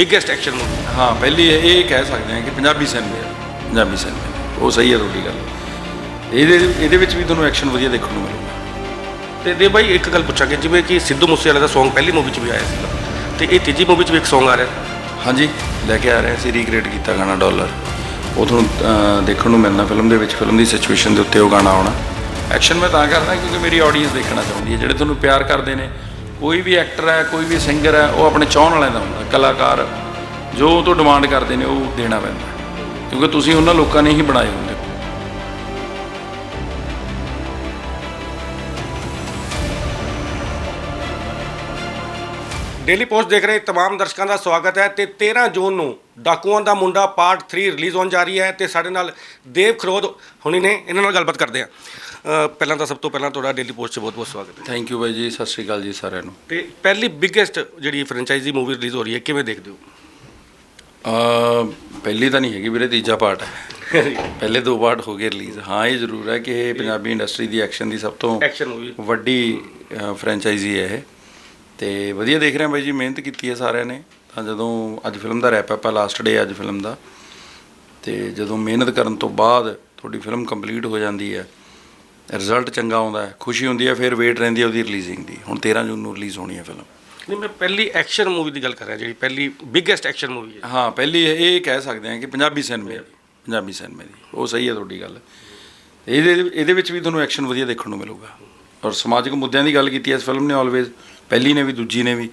Biggest action movie ਹਾਂ ਪਹਿਲੀ ਇਹ ਇਹ ਕਹਿ ਸਕਦੇ ਹਾਂ ਕਿ ਪੰਜਾਬੀ ਸਿਨੇਮੇ ਪੰਜਾਬੀ ਸਿਨੇਮੇ ਉਹ ਸਹੀ ਹੈ ਤੁਹਾਡੀ ਗੱਲ। ਇਹਦੇ ਇਹਦੇ ਵਿੱਚ ਵੀ ਤੁਹਾਨੂੰ ਐਕਸ਼ਨ ਵਧੀਆ ਦੇਖਣ ਨੂੰ ਮਿਲੂਗਾ। ਤੇ ਦੇ ਬਾਈ ਇੱਕ ਗੱਲ ਪੁੱਛਾਂਗੇ ਜਿਵੇਂ ਕਿ ਸਿੱਧੂ ਮੂਸੇਵਾਲੇ ਦਾ Song ਪਹਿਲੀ ਮੂਵੀ 'ਚ ਵੀ ਆਇਆ ਸੀਗਾ ਤੇ ਇਹ ਤੀਜੀ ਮੂਵੀ 'ਚ ਵੀ ਇੱਕ Song ਆ ਰਿਹਾ ਹਾਂਜੀ। ਲੈ ਕੇ ਆ ਰਹੇ ਸੀ ਰੀਕ੍ਰੀਏਟ ਕੀਤਾ ਗਾਣਾ ਡਾਲਰ ਉਹ ਤੁਹਾਨੂੰ ਦੇਖਣ ਨੂੰ ਮਿਲਣਾ ਫਿਲਮ ਦੇ ਵਿੱਚ ਫਿਲਮ ਦੀ ਸਿਚੁਏਸ਼ਨ ਦੇ ਉੱਤੇ ਉਹ ਗਾਣਾ ਆਉਣਾ। ਐਕਸ਼ਨ ਮੈਂ ਤਾਂ ਕਰਦਾ ਕਿਉਂਕਿ ਮੇਰੀ ਆਡੀਅנס ਦੇਖਣਾ ਚਾਹੁੰਦੀ ਹੈ ਜਿਹੜੇ ਤੁਹਾਨੂੰ ਪਿਆਰ ਕਰਦੇ ਨੇ ਕੋਈ ਵੀ ਐਕਟਰ ਹੈ, ਕੋਈ ਵੀ ਸਿੰਗਰ ਹੈ, ਉਹ ਆਪਣੇ ਚਾਹਣ ਵਾਲਿਆਂ ਦਾ ਹੁੰਦਾ, ਕਲਾਕਾਰ, ਜੋ ਉਹ ਤੋਂ ਡਿਮਾਂਡ ਕਰਦੇ ਨੇ, ਉਹ ਦੇਣਾ ਪੈਂਦਾ। ਕਿਉਂਕਿ ਤੁਸੀਂ ਉਹਨਾਂ ਲੋਕਾਂ ਨੇ ਹੀ ਬਣਾਏ ਹੁੰਦੇ ਡੇਲੀ ਪੋਸਟ ਦੇਖ ਰਹੇ तमाम ਦਰਸ਼ਕਾਂ ਦਾ ਸਵਾਗਤ ਹੈ ਤੇ 13 ਜੂਨ ਨੂੰ ਡਾਕੂਆਂ ਦਾ ਮੁੰਡਾ ਪਾਰਟ 3 ਰਿਲੀਜ਼ ਹੋਣ ਜਾ ਰਹੀ ਹੈ ਤੇ ਸਾਡੇ ਨਾਲ ਦੇਵ ਖਰੋਦ ਹੁਣੀ ਨੇ ਇਹਨਾਂ ਨਾਲ ਗੱਲਬਾਤ ਕਰਦੇ ਹਾਂ ਪਹਿਲਾਂ ਤਾਂ ਸਭ ਤੋਂ ਪਹਿਲਾਂ ਤੁਹਾਡਾ ਡੇਲੀ ਪੋਸਟ 'ਚ ਬਹੁਤ-ਬਹੁਤ ਸਵਾਗਤ ਹੈ ਥੈਂਕ ਯੂ ਬਾਈ ਜੀ ਸਤਿ ਸ਼੍ਰੀ ਅਕਾਲ ਜੀ ਸਾਰਿਆਂ ਨੂੰ ਤੇ ਪਹਿਲੀ ਬਿਗੇਸਟ ਜਿਹੜੀ ਫਰੈਂਚਾਈਜ਼ੀ ਮੂਵੀ ਰਿਲੀਜ਼ ਹੋ ਰਹੀ ਹੈ ਕਿਵੇਂ ਦੇਖਦੇ ਹੋ ਅਹ, ਪਹਿਲੀ ਤਾਂ ਨਹੀਂ ਹੈਗੀ ਵੀਰੇ ਤੀਜਾ ਪਾਰਟ ਹੈ ਪਹਿਲੇ ਦੋ ਪਾਰਟ ਹੋ ਗਏ ਰਿਲੀਜ਼ ਹਾਂ ਇਹ ਜ਼ਰੂਰ ਹੈ ਕਿ ਇਹ ਪੰਜਾਬੀ ਇੰਡਸਟਰੀ ਦੀ ਐਕਸ਼ਨ ਦੀ ਸਭ ਤੋਂ ਐਕਸ਼ਨ ਮੂਵੀ ਵੱਡੀ ਫਰੈਂਚਾਈਜ਼ੀ ਹੈ ਇਹ ਤੇ ਵਧੀਆ ਦੇਖ ਰਹੇ ਬਾਈ ਜੀ ਮਿਹਨਤ ਕੀਤੀ ਹੈ ਸਾਰਿਆਂ ਨੇ। ਤਾਂ ਜਦੋਂ ਅੱਜ ਫਿਲਮ ਦਾ ਰੈਪ ਅਪ ਹੈ ਲਾਸਟ ਡੇ ਅੱਜ ਫਿਲਮ ਦਾ ਤੇ ਜਦੋਂ ਮਿਹਨਤ ਕਰਨ ਤੋਂ ਬਾਅਦ ਤੁਹਾਡੀ ਫਿਲਮ ਕੰਪਲੀਟ ਹੋ ਜਾਂਦੀ ਹੈ ਰਿਜ਼ਲਟ ਚੰਗਾ ਆਉਂਦਾ ਹੈ ਖੁਸ਼ੀ ਹੁੰਦੀ ਹੈ ਫਿਰ ਵੇਟ ਰਹਿੰਦੀ ਹੈ ਉਹਦੀ ਰਿਲੀਜ਼ਿੰਗ ਦੀ। ਹੁਣ 13 ਜੂਨ ਨੂੰ ਰਿਲੀਜ਼ ਹੋਣੀ ਹੈ ਫਿਲਮ। ਨਹੀਂ ਮੈਂ ਪਹਿਲੀ ਐਕਸ਼ਨ ਮੂਵੀ ਦੀ ਗੱਲ ਕਰ ਰਿਹਾ ਜਿਹੜੀ ਪਹਿਲੀ ਬਿਗੇਸਟ ਐਕਸ਼ਨ ਮੂਵੀ ਹੈ। ਹਾਂ ਪਹਿਲੀ ਇਹ ਇਹ ਕਹਿ ਸਕਦੇ ਹਾਂ ਕਿ ਪੰਜਾਬੀ ਸਿਨੇਮੇ ਦੀ ਪੰਜਾਬੀ ਸਿਨੇਮੇ ਦੀ। ਉਹ ਸਹੀ ਹੈ ਤੁਹਾਡੀ ਗੱਲ। ਇਹਦੇ ਇਹਦੇ ਵਿੱਚ ਵੀ ਤੁਹਾਨੂੰ ਐਕਸ਼ਨ ਵਧੀਆ ਦੇਖਣ ਨੂੰ ਮਿਲੂਗਾ। ਔਰ ਸਮਾਜਿਕ ਮੁੱਦਿਆਂ ਦੀ ਗੱਲ ਕੀਤੀ ਹੈ ਇਸ ਫਿਲਮ ਨੇ ਆਲਵੇਜ਼ ਪਹਿਲੀ ਨੇ ਵੀ ਦੂਜੀ ਨੇ ਵੀ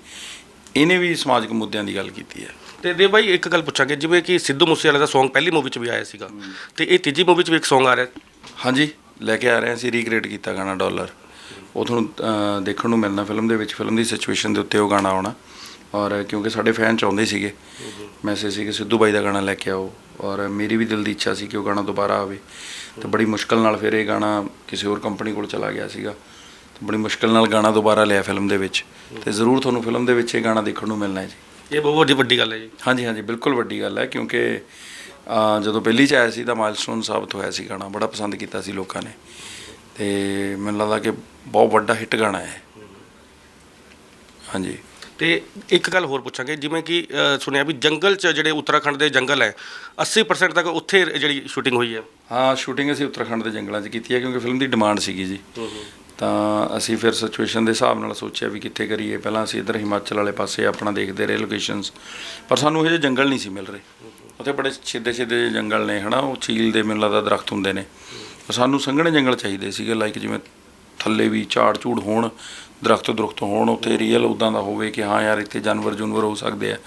ਇਹਨੇ ਵੀ ਸਮਾਜਿਕ ਮੁੱਦਿਆਂ ਦੀ ਗੱਲ ਕੀਤੀ ਹੈ। ਤੇ ਦੇ ਬਾਈ ਇੱਕ ਗੱਲ ਪੁੱਛਾਂਗੇ ਜਿਵੇਂ ਕਿ ਸਿੱਧੂ ਮੂਸੇਵਾਲੇ ਦਾ Song ਪਹਿਲੀ ਮੂਵੀ 'ਚ ਵੀ ਆਇਆ ਸੀਗਾ ਤੇ ਇਹ ਤੀਜੀ ਮੂਵੀ 'ਚ ਵੀ ਇੱਕ Song ਆ ਰਿਹਾ ਹਾਂਜੀ ਲੈ ਕੇ ਆ ਰਹੇ ਸੀ ਰੀਕ੍ਰੀਏਟ ਕੀਤਾ ਗਾਣਾ ਡਾਲਰ ਉਹ ਤੁਹਾਨੂੰ ਦੇਖਣ ਨੂੰ ਮਿਲਣਾ ਫਿਲਮ ਦੇ ਵਿੱਚ ਫਿਲਮ ਦੀ ਸਿਚੁਏਸ਼ਨ ਦੇ ਉੱਤੇ ਉਹ ਗਾਣਾ ਆਉਣਾ। ਔਰ ਕਿਉਂਕਿ ਸਾਡੇ ਫੈਨ ਚਾਹੁੰਦੇ ਸੀਗੇ ਮੈਸੇਜ ਸੀ ਕਿ ਸਿੱਧੂ ਬਾਈ ਦਾ ਗਾਣਾ ਲੈ ਕੇ ਆਓ। ਔਰ ਮੇਰੀ ਵੀ ਦਿਲ ਦੀ ਇੱਛਾ ਸੀ ਕਿ ਉਹ ਗਾਣਾ ਦੁਬਾਰਾ ਆਵੇ। ਤੇ ਬੜੀ ਮੁਸ਼ਕਲ ਨਾਲ ਫਿਰ ਇਹ ਗਾਣਾ ਕਿਸੇ ਹੋਰ ਕੰਪਨੀ ਕੋਲ ਚਲਾ ਗਿਆ ਸੀਗਾ। ਬੜੀ ਮੁਸ਼ਕਲ ਨਾਲ ਗਾਣਾ ਦੁਬਾਰਾ ਲਿਆ ਫਿਲਮ ਦੇ ਵਿੱਚ। ਤੇ ਜ਼ਰੂਰ ਤੁਹਾਨੂੰ ਫਿਲਮ ਦੇ ਵਿੱਚ ਇਹ ਗਾਣਾ ਦੇਖਣ ਨੂੰ ਮਿਲਣਾ ਹੈ ਜੀ। ਇਹ ਬਹੁਤ ਵੱਡੀ ਵੱਡੀ ਗੱਲ ਹੈ ਜੀ। ਹਾਂਜੀ ਹਾਂਜੀ ਬਿਲਕੁਲ ਵੱਡੀ ਗੱਲ ਹੈ ਕਿਉਂਕਿ ਜਦੋਂ ਪਹਿਲੀ ਚ ਆਇਆ ਸੀ ਤਾਂ ਮਾਈਲਸਟੋਨ ਸਾਬਤ ਹੋਇਆ ਸੀ ਗਾਣਾ ਬੜਾ ਪਸੰਦ ਕੀਤਾ ਸੀ ਲੋਕਾਂ ਨੇ। ਤੇ ਮੈਨੂੰ ਲੱਗਦਾ ਕਿ ਬਹੁਤ ਵੱਡਾ ਹਿੱਟ ਗਾਣਾ ਹੈ। ਹਾਂਜੀ। ਤੇ ਇੱਕ ਗੱਲ ਹੋਰ ਪੁੱਛਾਂਗੇ ਜਿਵੇਂ ਕਿ ਸੁਣਿਆ ਵੀ ਜੰਗਲ 'ਚ ਜਿਹੜੇ ਉੱਤਰਾਖੰਡ ਦੇ ਜੰਗਲ ਹੈ 80% ਤੱਕ ਉੱਥੇ ਜਿਹੜੀ ਸ਼ੂਟਿੰਗ ਹੋਈ ਹੈ। ਹਾਂ ਸ਼ੂਟਿੰਗ ਅਸੀਂ ਉੱਤਰਾਖੰਡ ਦੇ ਜੰਗਲਾਂ 'ਚ ਕੀਤੀ ਹੈ ਕਿਉਂਕਿ ਫਿਲਮ ਦੀ ਡਿਮਾਂਡ ਸੀਗੀ ਜੀ। ਤਾਂ ਅਸੀਂ ਫਿਰ ਸਿਚੁਏਸ਼ਨ ਦੇ ਹਿਸਾਬ ਨਾਲ ਸੋਚਿਆ ਵੀ ਕਿੱਥੇ ਕਰੀਏ। ਪਹਿਲਾਂ ਅਸੀਂ ਇੱਧਰ ਹਿਮਾਚਲ ਵਾਲੇ ਪਾਸੇ ਆਪਣਾ ਦੇਖਦੇ ਰਹੇ ਲੋਕੇਸ਼ਨਸ ਪਰ ਸਾਨੂੰ ਇਹ ਜਿਹੇ ਜੰਗਲ ਨਹੀਂ ਸੀ ਮਿਲ ਰਹੇ। ਉੱਥੇ ਬੜੇ ਛਿੱਦੇ ਛਿੱਦੇ ਜੰਗਲ ਨੇ, ਹਨਾ, ਉਹ ਚੀਲ ਦੇ ਮੈਨੂੰ ਲੱਗਦਾ ਦਰਖਤ ਹੁੰਦੇ ਨੇ। ਸਾਨੂੰ ਸੰਘਣੇ ਜੰਗਲ ਚਾਹੀਦੇ ਸੀਗੇ ਲਾਈਕ ਜਿਵੇਂ ਥੱਲੇ ਵੀ ਝਾੜ ਝੂੜ ਹੋਣ ਦਰਖਤ ਦਰਖਤ ਹੋਣ ਉੱਥੇ ਰੀਅਲ ਉਦਾਂ ਦਾ ਹੋਵੇ ਕਿ ਹਾਂ ਯਾਰ ਇੱਥੇ ਜਾਨਵਰ ਜੁਨਵਰ ਹੋ ਸਕਦੇ ਆ।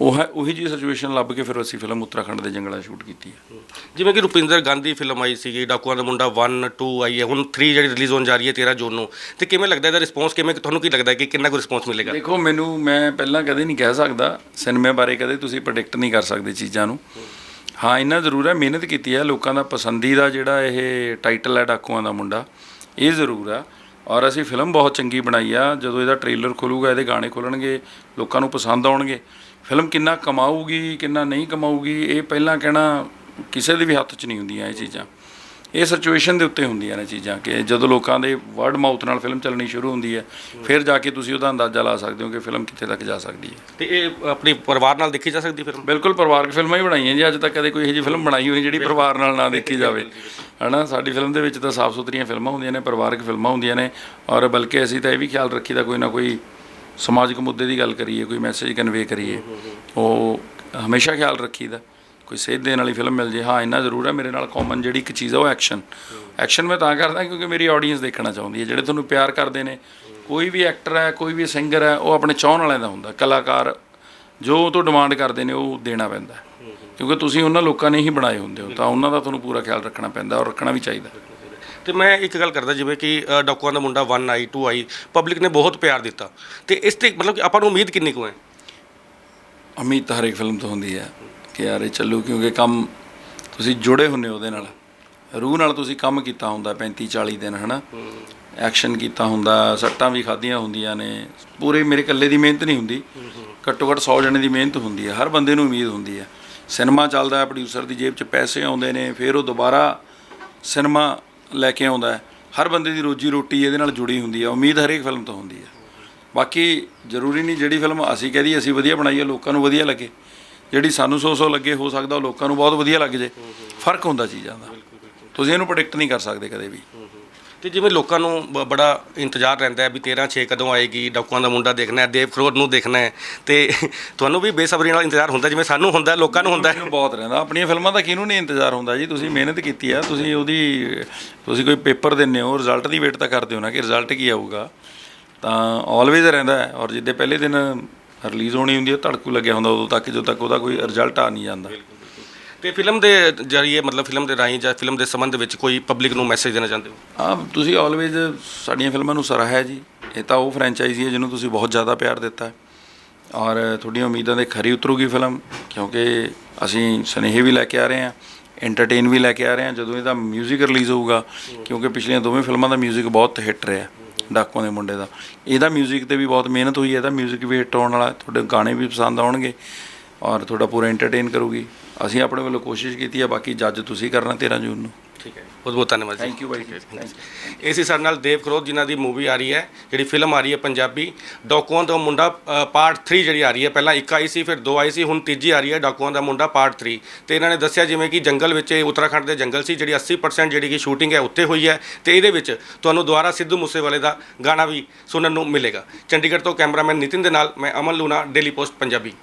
ਉਹ ਹੈ ਉਹੀ ਜੀ ਸਿਚੁਏਸ਼ਨ ਲੱਭ ਕੇ ਫਿਰ ਅਸੀਂ ਫਿਲਮ ਉੱਤਰਾਖੰਡ ਦੇ ਜੰਗਲਾਂ ਸ਼ੂਟ ਕੀਤੀ ਹੈ ਜਿਵੇਂ ਕਿ ਰੁਪਿੰਦਰ ਗਾਂਧੀ ਫਿਲਮ ਆਈ ਸੀਗੀ ਡਾਕੂਆਂ ਦਾ ਮੁੰਡਾ 1 2 ਆਈ ਹੈ ਹੁਣ 3 ਜਿਹੜੀ ਰਿਲੀਜ਼ ਹੋਣ ਜਾ ਰਹੀ ਹੈ 13 ਜੂਨ ਨੂੰ। ਤੇ ਕਿਵੇਂ ਲੱਗਦਾ ਇਹਦਾ ਰਿਸਪੌਂਸ ਕਿਵੇਂ ਤੁਹਾਨੂੰ ਕੀ ਲੱਗਦਾ ਕਿ ਕਿੰਨਾ ਕੁ ਰਿਸਪੌਂਸ ਮਿਲੇਗਾ? ਦੇਖੋ ਮੈਨੂੰ ਮੈਂ ਪਹਿਲਾਂ ਕਦੇ ਨਹੀਂ ਕਹਿ ਸਕਦਾ ਸਿਨੇਮੇ ਬਾਰੇ ਕਦੇ ਤੁਸੀਂ ਪ੍ਰੈਡਿਕਟ ਨਹੀਂ ਕਰ ਸਕਦੇ ਚੀਜ਼ਾਂ ਨੂੰ। ਹਾਂ ਇੰਨਾ ਜ਼ਰੂਰ ਹੈ ਮਿਹਨਤ ਕੀਤੀ ਹੈ ਲੋਕਾਂ ਦਾ ਪਸੰਦੀਦਾ ਜਿਹੜਾ ਇਹ ਟਾਈਟਲ ਹੈ ਡਾਕੂਆਂ ਦਾ ਮੁੰਡਾ ਇਹ ਜ਼ਰੂਰ ਆ ਔਰ ਅਸੀਂ ਫਿਲਮ ਬਹੁਤ ਚੰਗੀ ਬਣਾਈ ਆ, ਜਦੋਂ ਇਹਦਾ ਟ੍ਰੇਲਰ ਖੁੱਲੂਗਾ, ਇਹਦੇ ਗਾਣੇ ਖੁੱਲਣਗੇ, ਲੋਕਾਂ ਨੂੰ ਪਸੰਦ ਆਉਣਗੇ। ਫਿਲਮ ਕਿੰਨਾ ਕਮਾਊਗੀ, ਕਿੰਨਾ ਨਹੀਂ ਕਮਾਊਗੀ, ਇਹ ਪਹਿਲਾਂ ਕਹਿਣਾ ਕਿਸੇ ਦੇ ਵੀ ਹੱਥ 'ਚ ਨਹੀਂ ਹੁੰਦੀਆਂ ਇਹ ਚੀਜ਼ਾਂ। ਇਹ ਸਿਚੁਏਸ਼ਨ ਦੇ ਉੱਤੇ ਹੁੰਦੀਆਂ ਨੇ ਚੀਜ਼ਾਂ ਕਿ ਜਦੋਂ ਲੋਕਾਂ ਦੇ ਵਰਡ ਮਾਊਥ ਨਾਲ ਫਿਲਮ ਚੱਲਣੀ ਸ਼ੁਰੂ ਹੁੰਦੀ ਹੈ ਫਿਰ ਜਾ ਕੇ ਤੁਸੀਂ ਉਹਦਾ ਅੰਦਾਜ਼ਾ ਲਾ ਸਕਦੇ ਹੋ ਕਿ ਫਿਲਮ ਕਿੱਥੇ ਤੱਕ ਜਾ ਸਕਦੀ ਹੈ। ਤੇ ਇਹ ਆਪਣੀ ਪਰਿਵਾਰ ਨਾਲ ਦੇਖੀ ਜਾ ਸਕਦੀ ਫਿਲਮ ਬਿਲਕੁਲ ਪਰਿਵਾਰਕ ਫਿਲਮਾਂ ਹੀ ਬਣਾਈਆਂ ਜੀ। ਅੱਜ ਤੱਕ ਕਦੇ ਕੋਈ ਇਹੋ ਜਿਹੀ ਫਿਲਮ ਬਣਾਈ ਹੋਈ ਜਿਹੜੀ ਪਰਿਵਾਰ ਨਾਲ ਨਾ ਦੇਖੀ ਜਾਵੇ। ਹਨਾ? ਸਾਡੀ ਫਿਲਮ ਦੇ ਵਿੱਚ ਤਾਂ ਸਾਫ਼ ਸੁਥਰੀਆਂ ਫਿਲਮਾਂ ਹੁੰਦੀਆਂ ਨੇ ਪਰਿਵਾਰਕ ਫਿਲਮਾਂ ਹੁੰਦੀਆਂ ਨੇ। ਔਰ ਬਲਕਿ ਅਸੀਂ ਤਾਂ ਇਹ ਵੀ ਖਿਆਲ ਰੱਖੀਦਾ ਕੋਈ ਨਾ ਕੋਈ ਸਮਾਜਿਕ ਮੁੱਦੇ ਦੀ ਗੱਲ ਕਰੀਏ ਕੋਈ ਮੈਸੇਜ ਕਨਵੇ ਕਰੀਏ। ਉਹ ਹਮੇਸ਼ਾ ਖਿਆਲ ਰੱਖੀਦਾ। ਕੋਈ ਸੇਧ ਦੇਣ ਵਾਲੀ ਫਿਲਮ ਮਿਲ ਜੇ। ਹਾਂ ਇੰਨਾ ਜ਼ਰੂਰ ਹੈ ਮੇਰੇ ਨਾਲ ਕਾਮਨ ਜਿਹੜੀ ਇੱਕ ਚੀਜ਼ ਆ ਉਹ ਐਕਸ਼ਨ ਐਕਸ਼ਨ ਮੈਂ ਤਾਂ ਕਰਦਾ ਕਿਉਂਕਿ ਮੇਰੀ ਆਡੀਅנס ਦੇਖਣਾ ਚਾਹੁੰਦੀ ਹੈ ਜਿਹੜੇ ਤੁਹਾਨੂੰ ਪਿਆਰ ਕਰਦੇ ਨੇ। ਕੋਈ ਵੀ ਐਕਟਰ ਹੈ ਕੋਈ ਵੀ ਸਿੰਗਰ ਹੈ ਉਹ ਆਪਣੇ ਚਾਹਣ ਵਾਲਿਆਂ ਦਾ ਹੁੰਦਾ। ਕਲਾਕਾਰ ਜੋ ਉਹ ਤੋਂ ਡਿਮਾਂਡ ਕਰਦੇ ਨੇ ਉਹ ਦੇਣਾ ਪੈਂਦਾ। ਕਿਉਂਕਿ ਤੁਸੀਂ ਉਹਨਾਂ ਲੋਕਾਂ ਨੇ ਹੀ ਬਣਾਏ ਹੁੰਦੇ ਹੋ ਤਾਂ ਉਹਨਾਂ ਦਾ ਤੁਹਾਨੂੰ ਪੂਰਾ ਖਿਆਲ ਰੱਖਣਾ ਪੈਂਦਾ ਔਰ ਰੱਖਣਾ ਵੀ ਚਾਹੀਦਾ। ਤੇ ਮੈਂ ਇੱਕ ਗੱਲ ਕਰਦਾ ਜਿਵੇਂ ਕਿ ਡਾਕੂਆਂ ਦਾ ਮੁੰਡਾ 1 ਆਈ 2 ਆਈ ਪਬਲਿਕ ਨੇ ਬਹੁਤ ਪਿਆਰ ਦਿੱਤਾ। ਤੇ ਇਸ ਤੇ ਮਤਲਬ ਕਿ ਆਪਾਂ ਨੂੰ ਉਮੀਦ ਕਿੰਨੀ ਕੁ ਹੈ? ਉਮੀਦ ਤਾਂ ਹਰੇਕ ਫਿਲਮ ਤੋਂ ਹੁੰਦੀ ਹੈ। ਕਿ ਯਾਰ ਇਹ ਚੱਲੂ ਕਿਉਂਕਿ ਕੰਮ ਤੁਸੀਂ ਜੁੜੇ ਹੁੰਨੇ ਉਹਦੇ ਨਾਲ। ਰੂਹ ਨਾਲ ਤੁਸੀਂ ਕੰਮ ਕੀਤਾ ਹੁੰਦਾ 35 40 ਦਿਨ, ਹਨਾ? ਐਕਸ਼ਨ ਕੀਤਾ ਹੁੰਦਾ, ਸੱਟਾਂ ਵੀ ਖਾਧੀਆਂ ਹੁੰਦੀਆਂ ਨੇ। ਪੂਰੇ ਮੇਰੇ ਇਕੱਲੇ ਦੀ ਮਿਹਨਤ ਨਹੀਂ ਹੁੰਦੀ। ਘੱਟੋ ਘੱਟ 100 ਜਣੇ ਦੀ ਮਿਹਨਤ ਹੁੰਦੀ ਹੈ। ਹਰ ਬੰਦੇ ਨੂੰ ਉਮੀਦ ਹੁੰਦੀ ਹੈ। ਸਿਨੇਮਾ ਚੱਲਦਾ ਹੈ ਪ੍ਰੋਡਿਊਸਰ ਦੀ ਜੇਬ 'ਚ ਪੈਸੇ ਆਉਂਦੇ ਨੇ, ਫਿਰ ਉਹ ਦੁਬਾਰਾ ਸਿਨੇਮਾ ਲੈ ਕੇ ਆਉਂਦਾ ਹਰ ਬੰਦੇ ਦੀ ਰੋਜੀ ਰੋਟੀ ਇਹਦੇ ਨਾਲ ਜੁੜੀ ਹੁੰਦੀ ਹੈ। ਉਮੀਦ ਹਰੇਕ ਫਿਲਮ ਤੋਂ ਹੁੰਦੀ ਹੈ। ਬਾਕੀ ਜ਼ਰੂਰੀ ਨਹੀਂ ਜਿਹੜੀ ਫਿਲਮ ਅਸੀਂ ਕਹਦੀ ਅਸੀਂ ਵਧੀਆ ਬਣਾਈ ਹੈ, ਲੋਕਾਂ ਨੂੰ ਵਧੀਆ ਲੱਗੇ। ਜਿਹੜੀ ਸਾਨੂੰ ਸੌ ਸੌ ਲੱਗੇ ਹੋ ਸਕਦਾ ਉਹ ਲੋਕਾਂ ਨੂੰ ਬਹੁਤ ਵਧੀਆ ਲੱਗ ਜੇ। ਫ਼ਰਕ ਹੁੰਦਾ ਚੀਜ਼ਾਂ ਦਾ। ਤੁਸੀਂ ਇਹਨੂੰ ਪ੍ਰੈਡਿਕਟ ਨਹੀਂ ਕਰ ਸਕਦੇ ਕਦੇ ਵੀ। ਤੇ ਜਿਵੇਂ ਲੋਕਾਂ ਨੂੰ ਬੜਾ ਇੰਤਜ਼ਾਰ ਰਹਿੰਦਾ ਹੈ ਵੀ 13 6 ਕਦੋਂ ਆਏਗੀ ਡਾਕੂਆਂ ਦਾ ਮੁੰਡਾ ਦੇਖਣਾ ਹੈ ਦੇਵ ਖਰੋੜ ਨੂੰ ਦੇਖਣਾ ਹੈ। ਤੇ ਤੁਹਾਨੂੰ ਵੀ ਬੇਸਬਰੀ ਨਾਲ ਇੰਤਜ਼ਾਰ ਹੁੰਦਾ ਜਿਵੇਂ ਸਾਨੂੰ ਹੁੰਦਾ ਲੋਕਾਂ ਨੂੰ ਹੁੰਦਾ ਬਹੁਤ ਰਹਿੰਦਾ। ਆਪਣੀਆਂ ਫਿਲਮਾਂ ਦਾ ਕਿਹਨੂੰ ਨਹੀਂ ਇੰਤਜ਼ਾਰ ਹੁੰਦਾ ਜੀ? ਤੁਸੀਂ ਮਿਹਨਤ ਕੀਤੀ ਆ। ਤੁਸੀਂ ਉਹਦੀ ਤੁਸੀਂ ਕੋਈ ਪੇਪਰ ਦਿੰਦੇ ਹੋ ਰਿਜ਼ਲਟ ਦੀ ਵੇਟ ਤਾਂ ਕਰਦੇ ਹੋ ਨਾ ਕਿ ਰਿਜ਼ਲਟ ਕੀ ਆਊਗਾ। ਤਾਂ ਆਲਵੇਜ਼ ਰਹਿੰਦਾ ਹੈ। ਔਰ ਜਿੱਦੇ ਪਹਿਲੇ ਦਿਨ ਰਿਲੀਜ਼ ਹੋਣੀ ਹੁੰਦੀ ਹੈ ਧੜਕੂ ਲੱਗਿਆ ਹੁੰਦਾ ਉਦੋਂ ਤੱਕ ਜਦੋਂ ਤੱਕ ਉਹਦਾ ਕੋਈ ਰਿਜ਼ਲਟ ਆ ਨਹੀਂ ਜਾਂਦਾ ਤੇ ਫਿਲਮ ਦੇ ਜਰੀਏ ਮਤਲਬ ਫਿਲਮ ਦੇ ਰਾਹੀਂ ਜਾਂ ਫਿਲਮ ਦੇ ਸੰਬੰਧ ਵਿੱਚ ਕੋਈ ਪਬਲਿਕ ਨੂੰ ਮੈਸੇਜ ਦੇਣਾ ਚਾਹੁੰਦੇ ਹੋ ਹਾਂ ਤੁਸੀਂ ਆਲਵੇਜ਼ ਸਾਡੀਆਂ ਫਿਲਮਾਂ ਨੂੰ ਸਰਾਹਿਆ ਜੀ ਇਹ ਤਾਂ ਉਹ ਫਰੈਂਚਾਈਜ਼ੀ ਹੈ ਜਿਹਨੂੰ ਤੁਸੀਂ ਬਹੁਤ ਜ਼ਿਆਦਾ ਪਿਆਰ ਦਿੱਤਾ ਹੈ ਔਰ ਤੁਹਾਡੀਆਂ ਉਮੀਦਾਂ ਦੇ ਖਰੀ ਉਤਰੂਗੀ ਫਿਲਮ ਕਿਉਂਕਿ ਅਸੀਂ ਸੁਨੇਹੇ ਵੀ ਲੈ ਕੇ ਆ ਰਹੇ ਹਾਂ ਐਂਟਰਟੇਨ ਵੀ ਲੈ ਕੇ ਆ ਰਹੇ ਹਾਂ ਜਦੋਂ ਇਹਦਾ 뮤직 ਰਿਲੀਜ਼ ਹੋਊਗਾ ਕਿਉਂਕਿ ਪਿਛਲੀਆਂ ਦੋਵੇਂ ਫਿਲਮਾਂ ਦਾ 뮤직 ਬਹੁਤ ਹਿੱਟ ਰਿਹਾ ਡਾਕੂਆਂ ਦੇ ਮੁੰਡੇ ਦਾ ਇਹਦਾ 뮤직 ਤੇ ਵੀ ਬਹੁਤ ਮਿਹਨਤ ਹੋਈ ਹੈ ਇਹਦਾ 뮤직 ਵੀ ਹਿੱਟ ਹੋਣ ਵਾਲਾ ਹੈ, ਤੁਹਾਡੇ ਗਾਣੇ ਵੀ ਪਸੰਦ ਆਉਣਗੇ ਔਰ ਤੁਹਾਡਾ ਪੂਰਾ ਐਂਟਰਟੇਨ ਕਰੂਗੀ ਅਸੀਂ ਆਪਣੇ ਵੱਲੋਂ ਕੋਸ਼ਿਸ਼ ਕੀਤੀ ਹੈ ਬਾਕੀ ਜੱਜ ਤੁਸੀਂ ਕਰਨਾ 13 ਜੂਨ ਨੂੰ ਠੀਕ ਹੈ ਬਹੁਤ ਬਹੁਤ ਧੰਨਵਾਦ ਜੀ। ਥੈਂਕ ਯੂ ਬਾਈ ਇਹ ਸੀ ਸਾਡੇ ਨਾਲ ਦੇਵ ਖਰੋਦ ਜਿਨ੍ਹਾਂ ਦੀ ਮੂਵੀ ਆ ਰਹੀ ਹੈ ਜਿਹੜੀ ਫਿਲਮ ਆ ਰਹੀ ਹੈ ਪੰਜਾਬੀ ਡਾਕੂਆਂ ਦਾ ਮੁੰਡਾ ਪਾਰਟ 3 ਜਿਹੜੀ ਆ ਰਹੀ ਹੈ ਪਹਿਲਾਂ ਇੱਕ ਆਈ ਸੀ ਫਿਰ ਦੋ ਆਈ ਸੀ ਹੁਣ ਤੀਜੀ ਆ ਰਹੀ ਹੈ ਡਾਕੂਆਂ ਦਾ ਮੁੰਡਾ ਪਾਰਟ 3 ਤੇ ਇਹਨਾਂ ਨੇ ਦੱਸਿਆ ਜਿਵੇਂ ਕਿ ਜੰਗਲ ਵਿੱਚ ਇਹ ਉੱਤਰਾਖੰਡ ਦੇ ਜੰਗਲ ਸੀ ਜਿਹੜੀ 80% ਜਿਹੜੀ ਕਿ ਸ਼ੂਟਿੰਗ ਹੈ ਉੱਥੇ ਹੋਈ ਹੈ। ਤੇ ਇਹਦੇ ਵਿੱਚ ਤੁਹਾਨੂੰ ਦੁਬਾਰਾ ਸਿੱਧੂ ਮੂਸੇਵਾਲੇ ਦਾ ਗਾਣਾ ਵੀ ਸੁਣਨ ਨੂੰ ਮਿਲੇਗਾ। ਚੰਡੀਗੜ੍ਹ ਤੋਂ ਕੈਮਰਾਮੈਨ ਨਿਤਿਨ ਦੇ ਨਾਲ ਮੈਂ ਅਮਨ ਲੂਨਾ ਡੇਲੀ ਪੋਸਟ ਪੰਜਾਬੀ।